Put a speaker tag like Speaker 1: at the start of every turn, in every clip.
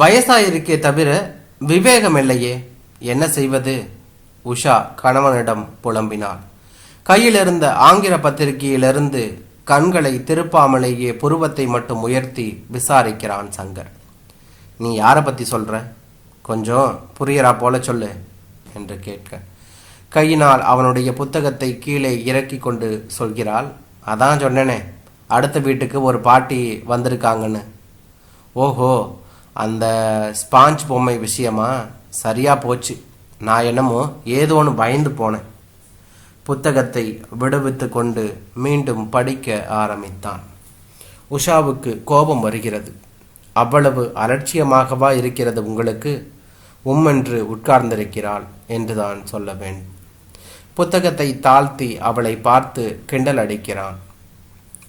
Speaker 1: வயசாயிருக்கே தவிர விவேகம் இல்லையே என்ன செய்வது? உஷா கணவனிடம் புலம்பினாள். கையில் இருந்த ஆங்கில பத்திரிகையிலிருந்து கண்களை திருப்பாமலேயே புருவத்தை மட்டும் உயர்த்தி விசாரிக்கிறான் சங்கர். நீ யாரை பற்றி சொல்ற? கொஞ்சம் புரியறா போல சொல்லு என்று கேட்க. கையினால் அவனுடைய புத்தகத்தை கீழே இறக்கி கொண்டு சொல்கிறாள் அதான் சொன்னேனே அடுத்த வீட்டுக்கு ஒரு பாட்டி வந்திருக்காங்கன்னு. ஓஹோ அந்த ஸ்பாஞ்ச் பொம்மை விஷயமா சரியாக போச்சு. நான் என்னமோ ஏதோ ஒன்று பயந்து போனேன். புத்தகத்தை விடுவித்து கொண்டு மீண்டும் படிக்க ஆரம்பித்தான். உஷாவுக்கு கோபம் வருகிறது. அவ்வளவு அலட்சியமாகவா இருக்கிறது உங்களுக்கு? உம்மென்று உட்கார்ந்திருக்கிறாள் என்றுதான் சொல்ல வேண்டும். புத்தகத்தை தாழ்த்தி அவளை பார்த்து கிண்டல் அடிக்கிறான்.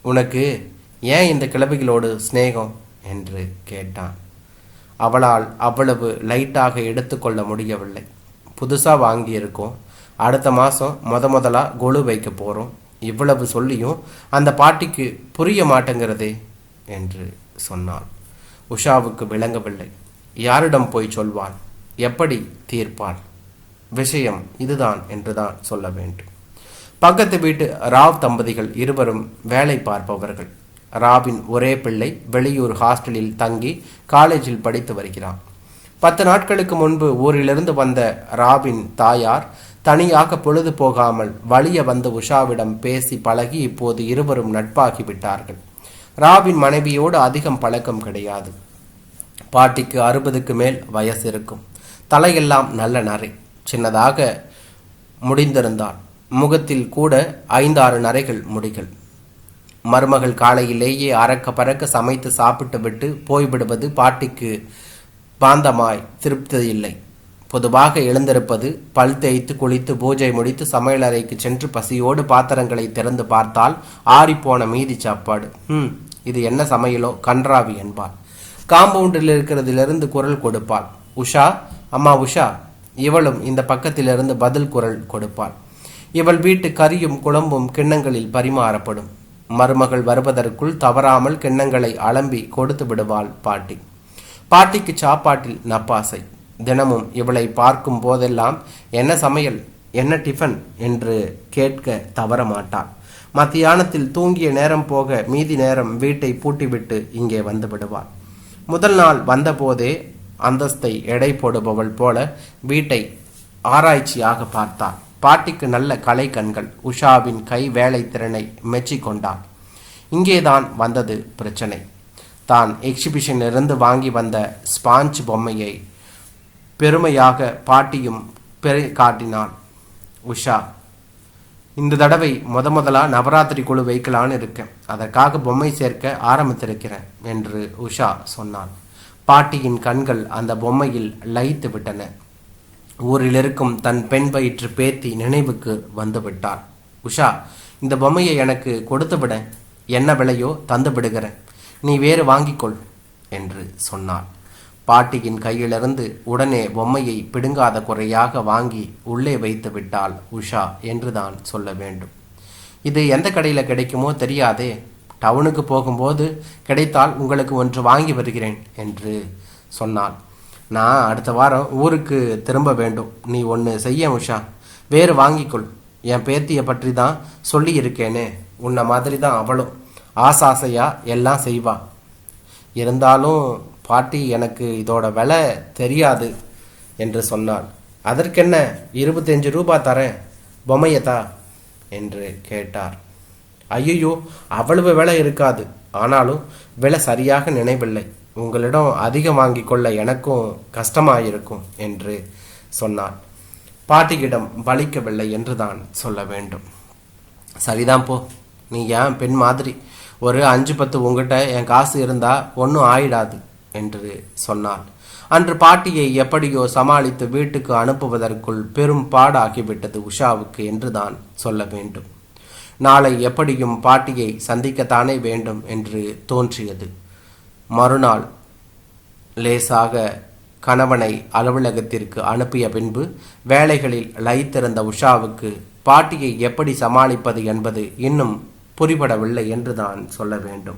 Speaker 1: உனக்கு ஏன் இந்த கிழவிகளோடு சிநேகம்? என்று கேட்டான். அவளால் அவ்வளவு லைட்டாக எடுத்துக்கொள்ள முடியவில்லை. புதுசாக வாங்கியிருக்கோம். அடுத்த மாதம் முத முதலாக கொலு வைக்க போகிறோம் இவ்வளவு சொல்லியும் அந்த பாட்டிக்கு புரிய மாட்டேங்கிறதே என்று சொன்னாள். உஷாவுக்கு விளங்கவில்லை. யாரிடம் போய் சொல்வாள்? எப்படி தீர்ப்பாள்? விஷயம் இதுதான் என்றுதான் சொல்ல வேண்டும். பக்கத்து வீட்டு ராவ் தம்பதிகள் இருவரும் வேலை பார்ப்பவர்கள். ராபின் ஒரே பிள்ளை வெளியூர் ஹாஸ்டலில் தங்கி காலேஜில் படித்து வருகிறான். பத்து நாட்களுக்கு முன்பு ஊரிலிருந்து வந்த ராபின் தாயார் தனியாக பொழுது போகாமல் வலிய வந்த உஷாவிடம் பேசி பழகி இப்போது இருவரும் நட்பாகி விட்டார்கள். மனைவியோடு அதிகம் பழக்கம் கிடையாது. பாட்டிக்கு அறுபதுக்கு மேல் வயசு இருக்கும். தலையெல்லாம் நல்ல நரை. சின்னதாக முடிந்திருந்தாள் முகத்தில் கூட ஐந்தாறு நரைகள் முடிகள். மருமகள் காலையிலேயே அறக்க பறக்க சமைத்து சாப்பிட்டு விட்டு போய்விடுவது பாட்டிக்கு பாந்தமாய் திருப்தி இல்லை பொதுவாக எழுந்திருப்பது பல் தேய்த்து குளித்து பூஜை முடித்து சமையலறைக்கு சென்று பசியோடு பாத்திரங்களை திறந்து பார்த்தால் ஆறிப்போன மீதி சாப்பாடு. ம் இது என்ன சமையலோ? கன்றாவி என்பாள். காம்பவுண்டில் இருக்கிறதிலிருந்து குரல் கொடுப்பாள். உஷா? அம்மா உஷா இவளும் இந்த பக்கத்திலிருந்து பதில் குரல் கொடுப்பாள். இவள் வீட்டு கறியும் குழம்பும் கிண்ணங்களில் பரிமாறப்படும். மருமகள் வருவதற்குள் தவறாமல் கிண்ணங்களை அலம்பி கொடுத்து விடுவாள் பாட்டி. பாட்டிக்கு சாப்பாட்டில் நப்பாசை. தினமும் இவளை பார்க்கும் போதெல்லாம் என்ன சமையல்? என்ன டிஃபன்? என்று கேட்க தவற மாட்டாள் மத்தியானத்தில் தூங்கிய நேரம் போக மீதி நேரம் வீட்டை பூட்டிவிட்டு இங்கே வந்து விடுவாள். முதல் நாள் வந்தபோதே அந்தஸ்தை எடை போடுபவள் போல வீட்டை ஆராய்ச்சியாக பார்த்தாள். பாட்டிக்கு நல்ல கலை கண்கள். உஷாவின் கை வேலை திறனை மெச்சிக்கொண்டாள் இங்கேதான் வந்தது பிரச்சனை. தான் எக்ஸிபிஷனிலிருந்து வாங்கி வந்த ஸ்பாஞ்ச் பொம்மையை பெருமையாக பாட்டியும் பெரு காட்டினான் உஷா. இந்த தடவை முத முதலா நவராத்திரி குழு வைக்கலான்னு இருக்கேன். அதற்காக பொம்மை சேர்க்க ஆரம்பித்திருக்கிறேன் என்று உஷா சொன்னான். பாட்டியின் கண்கள் அந்த பொம்மையில் லயித்து விட்டன. ஊரில் இருக்கும் தன் பெண் வயிற்று பேத்தி நினைவுக்கு வந்துவிட்டார் உஷா இந்த பொம்மையை எனக்கு கொடுத்து விட. என்ன விலையோ தந்து விடுகிறேன். நீ வேறு வாங்கிக்கொள் என்று சொன்னார் பாட்டியின் கையிலிருந்து உடனே பொம்மையை பிடுங்காத குறையாக வாங்கி உள்ளே வைத்து விட்டாள் உஷா என்றுதான் சொல்ல வேண்டும். இது எந்த கடையில் கிடைக்குமோ தெரியாதே. டவுனுக்கு போகும்போது கிடைத்தால் உங்களுக்கு ஒன்று வாங்கி வருகிறேன் என்று சொன்னாள். நான் அடுத்த வாரம் ஊருக்கு திரும்ப வேண்டும். நீ ஒன்று செய்ய உஷா. வேறு வாங்கிக்கொள். என் பேத்தியை பற்றி தான் சொல்லியிருக்கேனே. உன்னை மாதிரி தான் அவளும். ஆசாசையாக எல்லாம் செய்வா. இருந்தாலும் பாட்டி எனக்கு இதோட விலை தெரியாது என்று சொன்னாள். அதற்கென்ன? இருபத்தஞ்சு ரூபா தரேன். பொம்மையதா என்று கேட்டார். ஐயோ அவ்வளவு விலை இருக்காது. ஆனாலும் விலை சரியாக நினைவில்லை. உங்களிடம் அதிகம் வாங்கி கொள்ள எனக்கும் கஷ்டமாயிருக்கும் என்று சொன்னார் பாட்டியிடம் பலிக்கவில்லை என்றுதான் சொல்ல வேண்டும். சரிதான் போ. நீ ஏன் பெண் மாதிரி? ஒரு அஞ்சு பத்து உங்ககிட்ட என் காசு இருந்தா ஒன்றும் ஆயிடாது என்று சொன்னாள். அன்று பாட்டியை எப்படியோ சமாளித்து வீட்டுக்கு அனுப்புவதற்குள் பெரும் பாடாகிவிட்டது உஷாவுக்கு என்றுதான் சொல்ல வேண்டும். நாளை எப்படியும் பாட்டியை சந்திக்கத்தானே வேண்டும் என்று தோன்றியது. மறுநாள் லேசாக கணவனை அலுவலகத்திற்கு அனுப்பிய பின்பு வேலைகளில் லயித்திருந்த உஷாவுக்கு பாட்டியை எப்படி சமாளிப்பது என்பது இன்னும் புரிபடவில்லை என்று தான் சொல்ல வேண்டும்.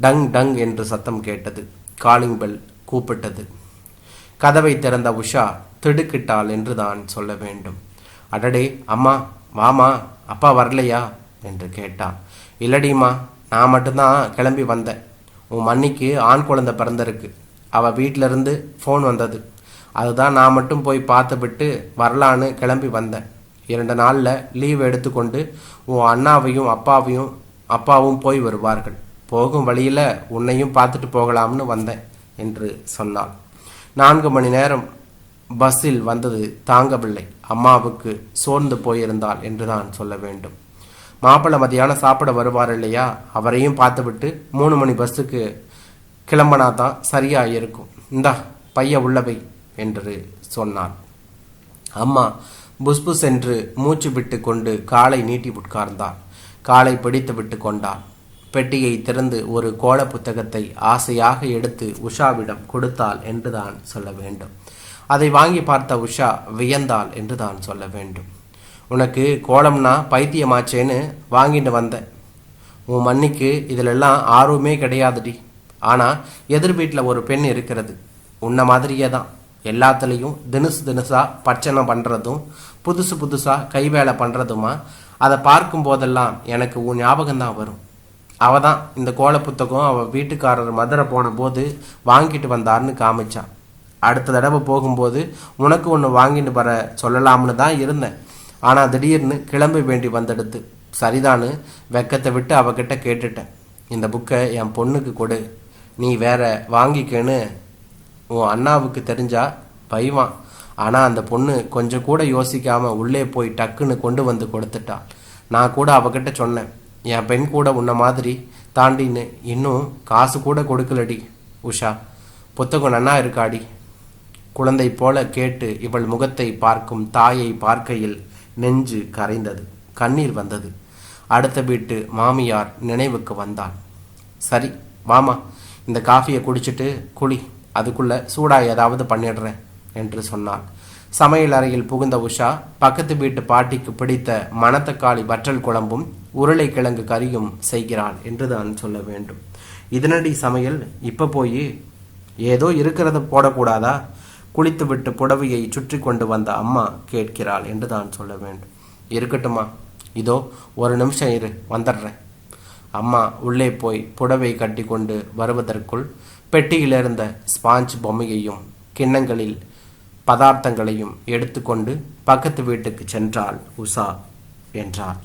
Speaker 1: டங் டங் என்று சத்தம் கேட்டது. காலிங் பெல் கூப்பிட்டது. கதவை திறந்த உஷா திடுக்கிட்டாள் என்று தான் சொல்ல வேண்டும். அடடே அம்மா வாமா அப்பா வரலையா? என்று கேட்டான். இல்லடிம்மா நான் மட்டும்தான் கிளம்பி வந்தேன். உன் மன்னிக்கு ஆண் குழந்தை பிறந்திருக்கு. அவள் வீட்டிலருந்து ஃபோன் வந்தது. அதுதான் நான் மட்டும் போய் பார்த்துவிட்டு வரலான்னு கிளம்பி வந்தேன். இரண்டு நாளில் லீவ் எடுத்துக்கொண்டு உன் அண்ணாவையும் அப்பாவையும் அப்பாவும் போய் வருவார்கள். போகும் வழியில் உன்னையும் பார்த்துட்டு போகலாம்னு வந்தேன் என்று சொன்னாள். நான்கு மணி நேரம் பஸ்ஸில் வந்தது தாங்கவில்லை. அம்மாவுக்கு சோர்ந்து போயிருந்தாள் என்று தான் சொல்ல வேண்டும். மாப்பிள்ளை மதியானம் சாப்பிட வருவார் இல்லையா? அவரையும் பார்த்துவிட்டு மூணு மணி பஸ்ஸுக்கு கிளம்பனா தான் சரியா இருக்கும். இந்தா பைய உள்ளவை என்று சொன்னார் அம்மா புஸ்புஸ் என்று மூச்சு விட்டு கொண்டு காலை நீட்டி உட்கார்ந்தார் காலை பிடித்து விட்டு கொண்டார் பெட்டியை திறந்து ஒரு கோல புத்தகத்தை ஆசையாக எடுத்து உஷாவிடம் கொடுத்தாள் என்று தான் சொல்ல வேண்டும். அதை வாங்கி பார்த்த உஷா வியந்தாள் என்று தான் சொல்ல வேண்டும். உனக்கு கோலம்னா பைத்தியமாச்சேன்னு வாங்கிட்டு வந்தேன் உன் மண்ணிக்கு இதிலெல்லாம் ஆர்வமே கிடையாதுடி. ஆனால் எதிர் வீட்டில் ஒரு பெண் இருக்கிறது. உன்ன மாதிரியே தான் எல்லாத்துலேயும் தினுசு தினுசாக பட்சணம் பண்ணுறதும் புதுசு புதுசாக கை வேலை பண்ணுறதுமா அதை பார்க்கும் போதெல்லாம் எனக்கு உன் ஞாபகம் தான் வரும். அவ தான் இந்த கோல புத்தகம் அவள் வீட்டுக்காரர் மதுரை போன போது வாங்கிட்டு வந்தார்னு காமிச்சான் அடுத்த தடவை போகும்போது உனக்கு ஒன்று வாங்கிட்டு வர சொல்லலாம்னு தான் இருந்தேன். ஆனால் திடீர்னு கிளம்ப வேண்டி வந்தெடுத்து சரிதான்னு வெக்கத்தை விட்டு அவகிட்ட கேட்டுட்டேன். இந்த புக்கை என் பொண்ணுக்கு கொடு. நீ வேற வாங்கிக்கன்னு உன் அண்ணாவுக்கு தெரிஞ்சா பைவான். ஆனால் அந்த பொண்ணு கொஞ்சம் கூட யோசிக்காமல் உள்ளே போய் டக்குன்னு கொண்டு வந்து கொடுத்துட்டாள் நான் கூட அவகிட்ட சொன்னேன் என் பெண் கூட உன்ன மாதிரி தாண்டின்னு இன்னும் காசு கூட கொடுக்கலடி உஷா. புத்தகம் நன்னா இருக்காடி. குழந்தை போல கேட்டு இவள் முகத்தை பார்க்கும் தாயை பார்க்கையில் நெஞ்சு கரைந்தது. கண்ணீர் வந்தது. அடுத்த வீட்டு மாமியார் நினைவுக்கு வந்தாள். சரி வாமா இந்த காஃபியை குடிச்சிட்டு குளி. அதுக்குள்ள சூடாக ஏதாவது பண்ணிடுறேன் என்று சொன்னாள். சமையல் அறையில் புகுந்த உஷா பக்கத்து வீட்டு பாட்டிக்கு பிடித்த மணத்தக்காளி வற்றல் குழம்பும் உருளைக்கிழங்கு கறியும் செய்கிறாள் என்று தான் சொல்ல வேண்டும். இதனடி சமையல் இப்போ போய். ஏதோ இருக்கிறத போடக்கூடாதா? குளித்துவிட்டு புடவையை சுற்றி கொண்டு வந்த அம்மா கேட்கிறாள் என்று தான் சொல்ல வேண்டும். இருக்கட்டுமா இதோ ஒரு நிமிஷம் இரு வந்துடுறேன். அம்மா உள்ளே போய் புடவை கட்டி கொண்டு வருவதற்குள் பெட்டியில் இருந்த ஸ்பாஞ்ச் பொம்மையையும் கிண்ணங்களில் பதார்த்தங்களையும் எடுத்துக்கொண்டு பக்கத்து வீட்டுக்கு சென்றாள் உஷா என்றாள்.